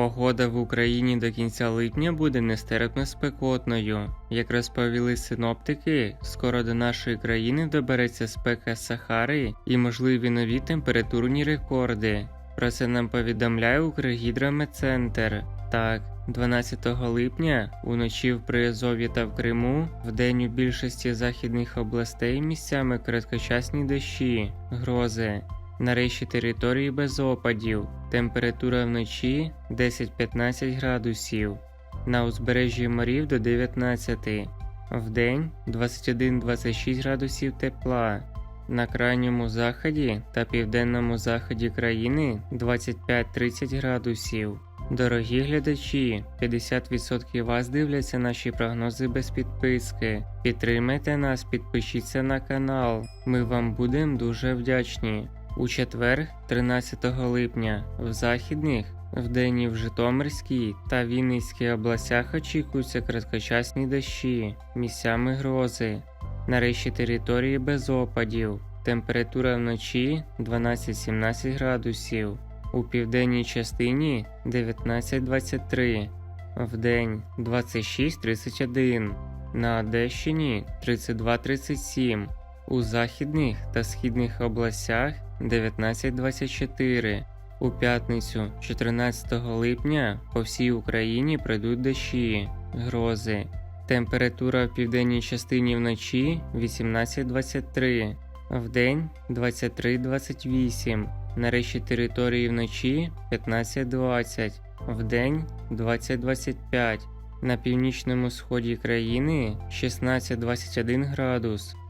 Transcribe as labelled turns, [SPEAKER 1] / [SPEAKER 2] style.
[SPEAKER 1] Погода в Україні до кінця липня буде нестерпно спекотною. Як розповіли синоптики, скоро до нашої країни добереться спека Сахари і можливі нові температурні рекорди. Про це нам повідомляє Укргідрометцентр. Так, 12 липня уночі в Приазов'ї та в Криму, вдень у більшості західних областей місцями короткочасні дощі, грози. На решті території без опадів. Температура вночі 10-15 градусів. На узбережжі морів до 19. Вдень 21-26 градусів тепла. На крайньому заході та південному заході країни 25-30 градусів. Дорогі глядачі, 50% вас дивляться наші прогнози без підписки. Підтримайте нас, підпишіться на канал. Ми вам будемо дуже вдячні. У четвер, 13 липня, в західних, вдень в Житомирській та Вінницькій областях очікуються короткочасні дощі, місцями грози. На решті території без опадів. Температура вночі 12-17 градусів. У південній частині 19-23, вдень 26-31, на Одещині 32-37, у західних та східних областях 19-24. У п'ятницю, 14 липня, по всій Україні пройдуть дощі, грози. Температура в південній частині вночі 18-23, вдень 23-28, на решті території вночі 15-20, вдень 20-25, на північному сході країни 16-21 градус.